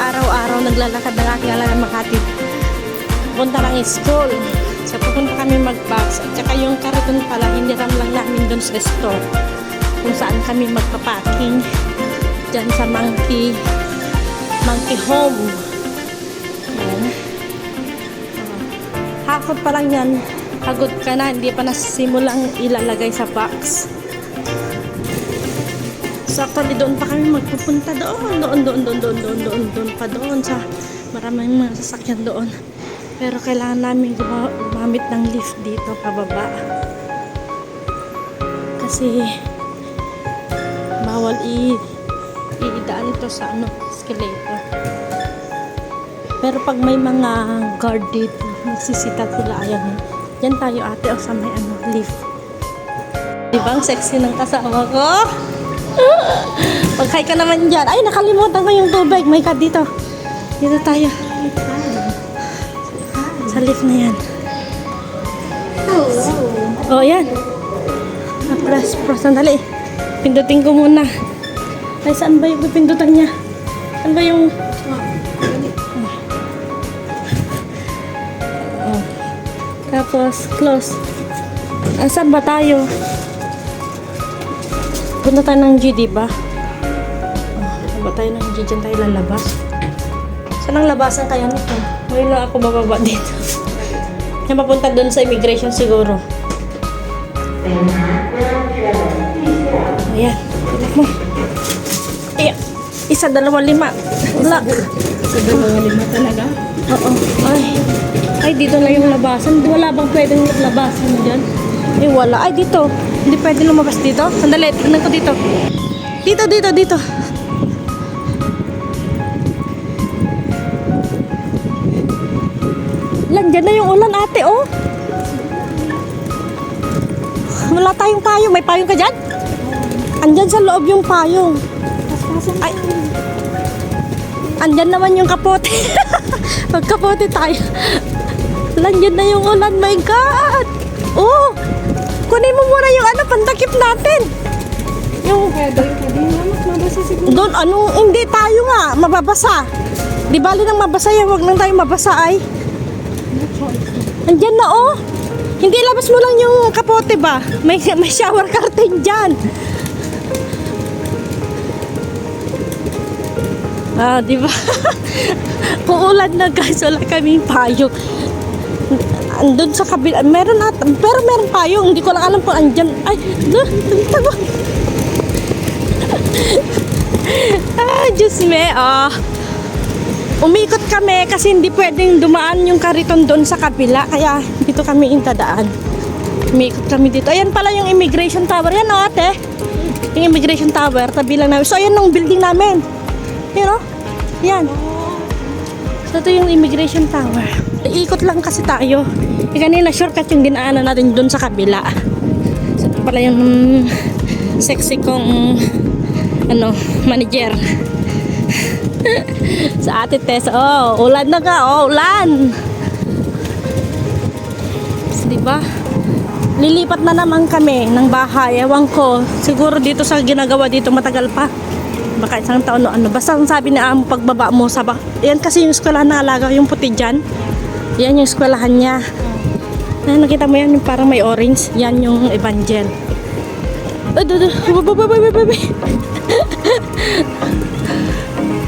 araw-araw naglalakad ng aking alaga Makati. Punta ng school. So pupunta kami mag-box. At saka yung kariton pala, hiniram lang namin doon sa store. Kung saan kami magpapaking. Diyan sa Monkey, Monkey Home. Ayan. Hakot pa lang yan. Pagod ka na, hindi pa nasisimulang ilalagay sa box. Actually doon pa kami magpupunta doon, doon, doon, doon, doon, doon, doon, doon pa doon sa maraming mga sasakyan doon. Pero kailangan namin guma- gumamit ng lift dito pababa. Kasi bawal i iidaan ito sa ano, escalator. Pero pag may mga guard dito, magsisita sila, ayan. Yan tayo ate, o sa may ano, lift. Diba ang sexy ng kasama ko? Pagkay ka naman dyan. Ay, nakalimutan ko yung tubig. May ka dito. Dito tayo. Sa lift na yan. Oh, yan. Ah, press, press. Sandali. Pindutin ko muna. Ay, saan ba yung pindutan niya? Saan ba yung... Oh. Tapos, close. Ah, saan ba tayo? Punta tayo ng G, di ba? Oh, ba tayo ng G? Diyan tayo lalabas. Saan ang labasan kaya nito? Ngayon lang ako bababa dito. Kaya mapunta doon sa immigration siguro. Ayan. Tulak mo. Ayan. Isa, dalawa, lima. Wala. Sa dalawa lima talaga? Oo. Ay. Ay, dito na yung labasan. Wala bang pwedeng labasan dyan? Eh, wala. Ay, dito. Hindi pwede lumabas dito. Sandali, tignan ko dito. Dito, dito, dito. Landiyan na yung ulan, ate, oh. Wala tayong payong. May payong ka dyan? Andyan sa loob yung payong. Ay. Andyan naman yung kapote. Magkapote tayo. Landyan na yung ulan. My God! Oh! Kunin mo muna yung ano, pantakip natin. Yung Pwede, pwede nga. Mas mabasa siguro. doon, ano, hindi tayo nga, mababasa. Di bali nang mabasa yan, wag nang tayo mabasa ay. Andyan na oh. Hindi labas mo lang yung kapote ba? May, may shower curtain dyan. Ah, di ba? Uulan na guys, wala kaming payong. Andun sa kabila, meron at, pero meron payong, hindi ko lang alam kung andyan. Ay, doon, tago. ah, Diyos me, ah. Umikot kami kasi hindi pwedeng dumaan yung kariton doon sa kabila. Kaya dito kami intadaan. Umikot kami dito. Ayan pala yung immigration tower. Yan o ate. Yung immigration tower. Tabi lang namin. So ayan yung building namin. Yan o. Yan. So ito yung immigration tower. Iikot lang kasi tayo. E kanina shortcut yung dinaanan natin doon sa kabila. So ito pala yung sexy kong ano, manager. sa ate Tess. Oh, ulan na ka. Oh, ulan. Di ba? Lilipat na naman kami ng bahay. Ewan ko. Siguro dito sa ginagawa dito matagal pa. Baka isang taon o ano. Basta ang sabi ni Amo pagbaba mo sa bak- Yan kasi yung eskwelahan na alaga. Yung puti dyan. Yan yung eskwelahan niya. Ah, nakita mo yan yung parang may orange. Yan yung evangel. Ay, do, do.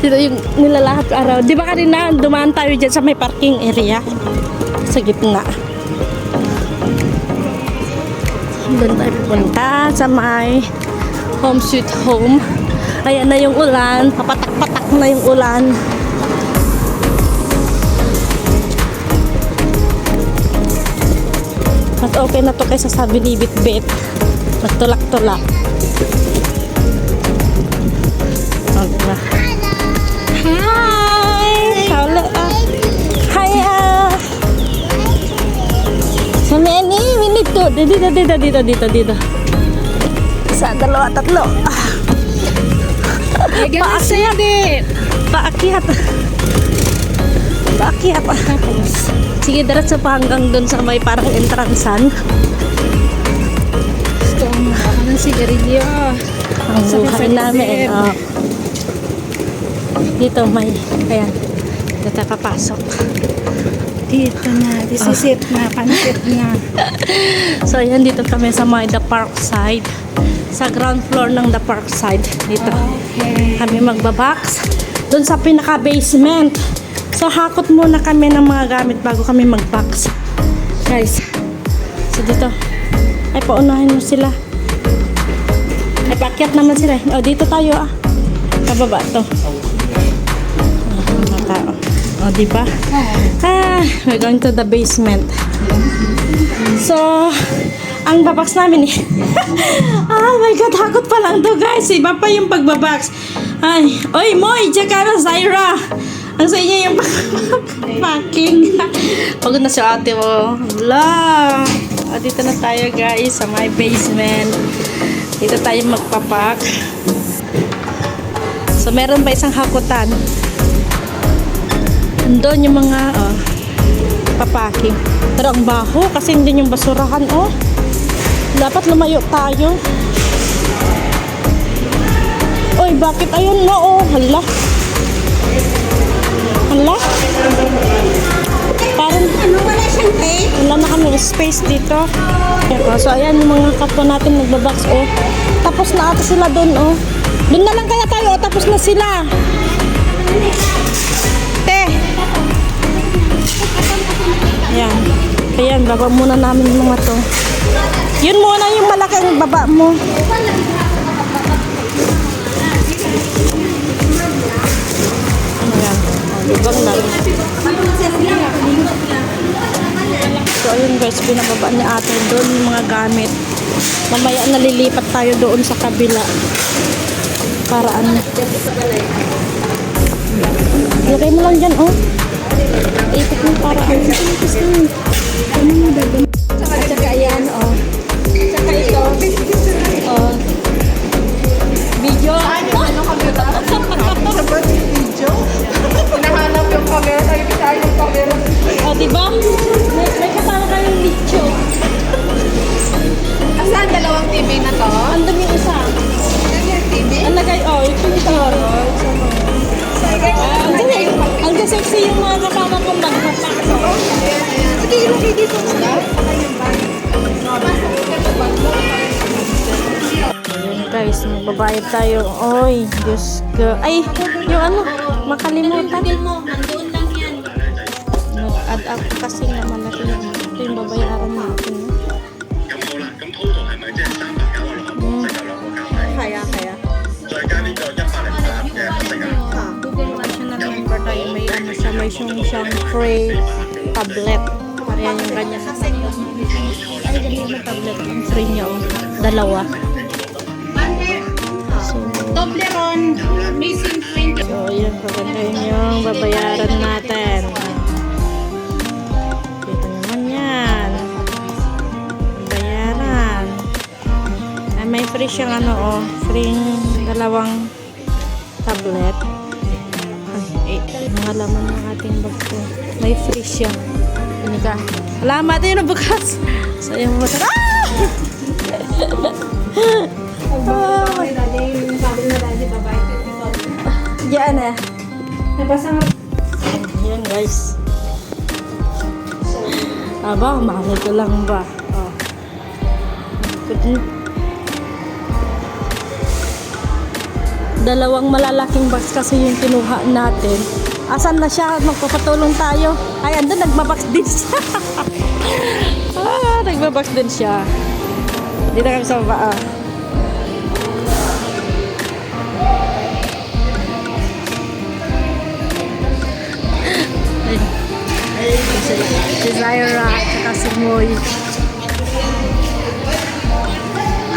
Dito yung nilalakad ko araw. Di ba kanina dumaan tayo dyan sa may parking area? Sa gitna. Doon tayo pupunta sa may home sweet home. Ayan na yung ulan. Papatak-patak na yung ulan. Mas okay na to kaysa sa binibit-bit. Magtulak-tulak. Oh, diba? Hi! Hello. ah. Hi! ah. Sa many minute to. Dito, dito, dito, dito, dito. Isa, dalawa, tatlo. Ah. Paakyat. Paakyat. Tapos, sige, diretso pa hanggang dun sa may parang entrancean. Gusto ko makaka ng sigarilyo. Ang buhay namin. Oh. Dito may, ayan, dito papasok. Dito na. This is it na. Pansit na. So, ayan, dito kami sa may The Park side. Sa ground floor ng The Park side. Dito. Okay. Kami magbabox. Doon sa pinaka-basement. So, hakot muna kami ng mga gamit bago kami mag-box. Guys. So, dito. Ay, paunahin mo sila. Ay, paakyat naman sila. O, dito tayo ah. Pababa to. Ah, tao. O, di ba? Ah, we're going to the basement. So, ang babox namin eh. oh my God, hakot pa lang to guys. Iba pa yung pagbabox. Ay, oy, Moy, tsaka na Zaira. Ang sa inyo yung packing. Pagod na si ate mo. Wala. Ah, dito na tayo guys sa my basement. Dito tayo magpapak. So, meron pa isang hakutan. Doon yung mga, oh, papaking. Pero ang baho kasi hindi yung basurahan, oh. Dapat lumayo tayo. Oy, bakit ayun na, oh. Hala. Hala. Parang, Ano wala siyang tape? wala na kami space dito. So, ayan yung mga kapwa natin nagbabox, oh. Tapos na ata sila doon, oh. Doon na lang kaya tayo, oh. Tapos na sila. Te. Ayan. Ayan, baba muna namin yung mga to. Yun muna yung malaking baba mo. Na. So, ayun guys, binababa ni ate doon yung mga gamit. Mamaya nalilipat tayo doon sa kabila. Para ano. Lagay mo lang dyan, oh. Ipit mo para ano. Ano mo dagdag? At saka yan, oh. Saka ito. Yung. O, diba? May, may kasama kayong video. Asan dalawang TV na to? Andun yung isa. Yung TV? Ang lagay, oh, ito yung. Ah, ang galing. Ang sexy yung mga kasama kong magpapasok. Sige, ilagay dito sila. Ayun guys, magbabayad tayo. Oy, Diyos ko. Ay, yung ano, makalimutan kasi naman natin yung, yung babayaran natin. Hmm. Kaya, kaya. Ah, national number tayo. May ano siya, may siyang siyang tray tablet. Ayan yung kanya. Ay, ganyan yung tablet. Yung tray niya, oh. Dalawa. Toblerone, missing print. So, yun, paganda yun yung babayaran natin. Free siyang ano, oh. Free dalawang tablet. mga laman ng ating bag ko. May free siya. Ini ka. Salamat yun ang bukas. Sa'yo mo Ah! Ah! Diyan eh. Yan guys. Aba, mahal ko lang ba? Oh. Dalawang malalaking box kasi yung kinuha natin. Asan na siya? Magpapatulong tayo. Ay, andun, nagbabox din siya. ah, nagbabox din siya. Dito kami sa baba. ah. Si Zaira at saka si Moy.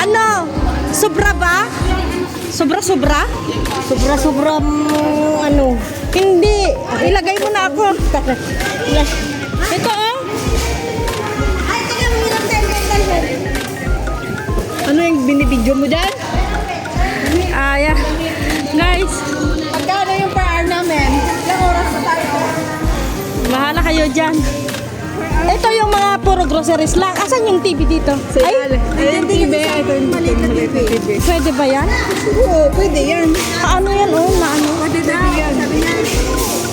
Ano? Sobra ba? Sobra-sobra? Sobra-sobra mo, ano. Hindi. Ilagay mo na ako. Ito oh. Ay. Ano yung binibidyo mo dyan? Ah, yeah. Guys, Magkano yung per hour namin? Ilang oras na tayo? bahala kayo dyan. Ito yung mga puro groceries lang. Asan yung TV dito? Ay, TV. Ito yung maliit na TV. Pwede ba yan? Oo, pwede yan. Ano yan? Oh, na ano? Pwede na. Sabi niya.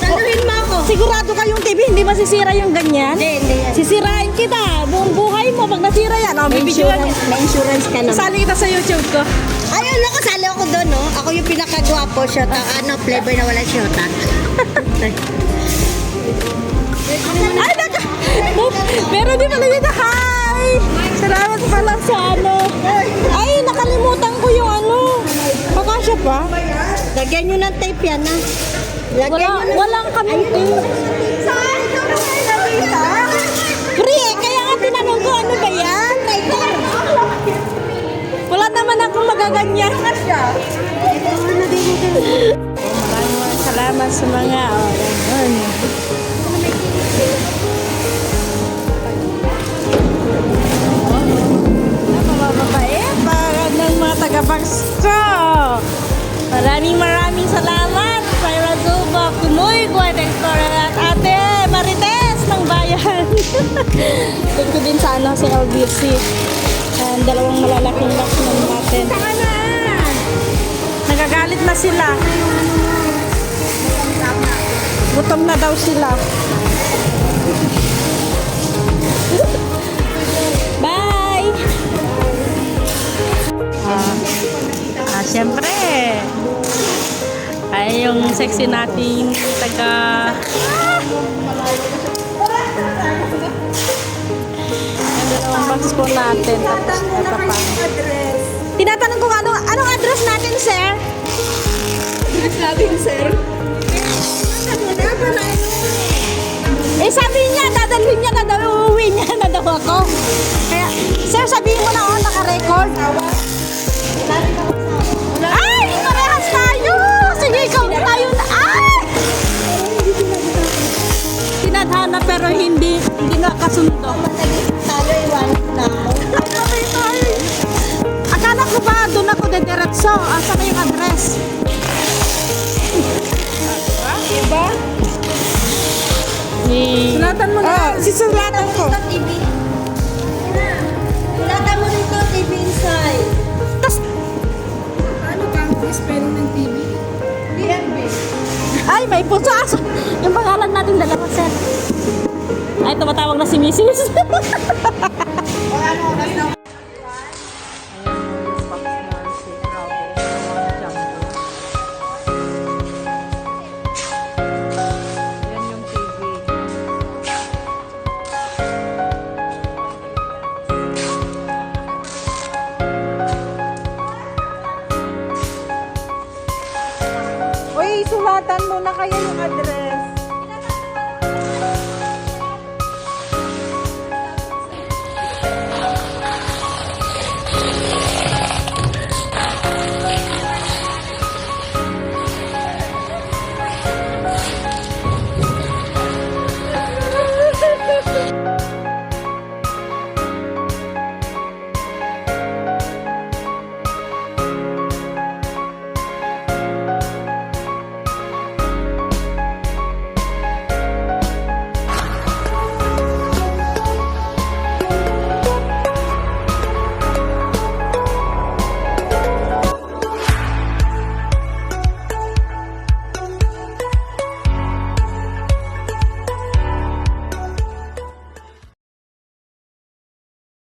Saluhin mo ako. Sigurado kayong TV, hindi masisira yung ganyan? Hindi, hindi yan. Sisirain kita. Buong buhay mo pag nasira yan. Oh, May bibidyoan insurance, may insurance ka naman. Sali kita sa YouTube ko. Ayun, ako, sali ako doon, no? Ako yung pinakagwapo, shota. Ano, flavor na wala shota. Ay, naka! Meron din pala dito. Hi! Salamat pala sa ano. Ay, pa? Lagyan nyo ng tape yan, ha? Lagyan Wala, nyo ng... walang kaming Saan? Free eh, kaya nga tinanong ko ano ba yan? Wala naman akong magaganyan. Maraming salamat sa mga oh, Maraming maraming salamat para Zuba, Kunoy, Guad Explorer at Ate Marites ng bayan. Thank you din sa ano, si LBC. And dalawang malalaking box ng natin. Nagagalit na sila. Gutom na daw sila. Yung sexy nating taga... Ang dalawang box po natin. Tapos, ito pa. Tinatanong ko ano, anong address natin, sir? Address natin, sir. Eh, sabi niya, dadalhin niya na daw, uuwi niya na daw ako. Kaya, sir, sabihin mo na, oh, naka-record. Asa na yung address? Diba? Ni... Sulatan mo na. Oh, sisulatan ko. TV. Sulatan mo dito, TV inside. Tas, Ano ka ang spelling ng TV? DMB. ay, may puso aso. Yung pangalan natin dalawa, sir. Ay, tumatawag na si Mrs. Ano, Uy, sulatan mo na kaya yung address.